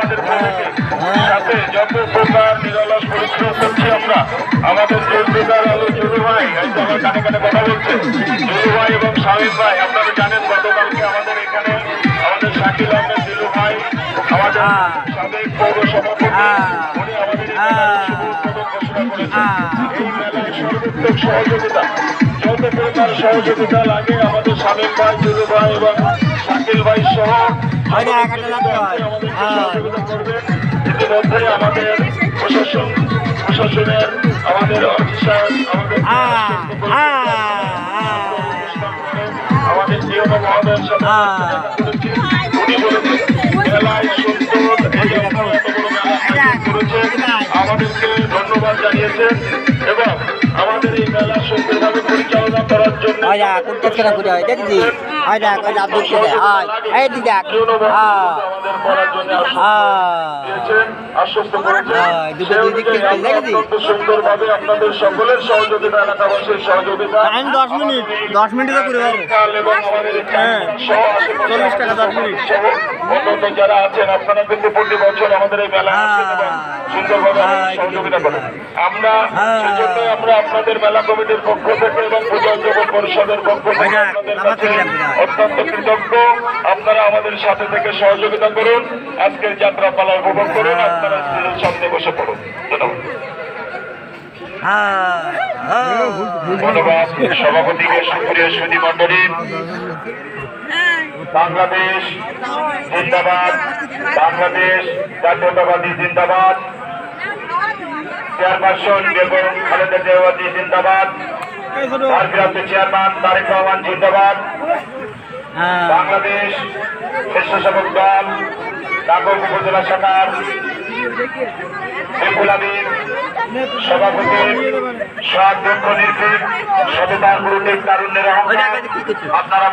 আমাদের সাথে যত প্রকার নিরলস পরিশ্রম করছি আমরা। আমাদের যোগ্যতার আলো জুলু ভাই আমার কানে কানে কথা বলছে জুলু ভাই এবং শাহিদ ভাই আপনারা জানেন গতকালকে আমাদের এখানে আমাদের শাকিল আহমেদ জুলু ভাই আমাদের সাবেক পৌর সভাপতি উনি আমাদের শুভ উদ্বোধন ঘোষণা করেছেন। এই মেলায় সর্বোত্তম সহযোগিতা যত প্রকার সহযোগিতা লাগে আমাদের শামীম ভাই জুলু ভাই এবং শাকিল ভাই সহ হ্যাঁ। ইতিমধ্যে আমাদের প্রশাসন প্রশাসনের আমাদের অফিসার আমাদের আমাদের জিওনো মহোদয়ের সাথে উনি বলেছেন মেলায় সুন্দর এই এত বড় মেলা করেছেন। আমাদেরকে ধন্যবাদ জানিয়েছেন এবং আমাদের এই মেলা সুন্দরভাবে পরিচালনা করার জন্য ওই দেখ ওই দেখ হয় এই দিক দেখ। দুটো দুই দিক থেকে সুন্দরভাবে আপনাদের সকলের সহযোগিতা এলাকাবাসীর সহযোগিতা টাইম দশ মিনিট দশ মিনিটে করে হ্যাঁ, চল্লিশ টাকা দশ মিনিট। অন্যান্য যারা আছেন আপনারা কিন্তু প্রতি বছর আমাদের এই মেলা সুন্দরভাবে হ্যাঁ, সহযোগিতা করেন। আমরা হ্যাঁ। সেজন্য আমরা আপনাদের মেলা কমিটির পক্ষ থেকে এবং পূজা পরিষদের পক্ষ থেকে আপনাদের অত্যন্ত কৃতজ্ঞ। আপনারা আমাদের সাথে থেকে সহযোগিতা করুন। আজকের যাত্রা পালা উপভোগ করুন। আপনারা সামনে বসে পড়ুন। ধন্যবাদ। হ্যাঁ হ্যাঁ ধন্যবাদ। সভাপতিকে সুপ্রিয় সুদী মন্ডলী বাংলাদেশ জিন্দাবাদ। বাংলাদেশ জাতীয়তাবাদী জিন্দাবাদ। চেয়ারপারসন বেগম খালেদা জিন্দাবাদ। চেয়ারম্যান তারেক রহমান জিন্দাবাদ বাংলাদেশ স্বেচ্ছাসেবক দল নাগর উপজেলা শাখার বিপুল আমির সভাপতি সাত দক্ষ নির্ভীক সততার গুরুদেব আপনারা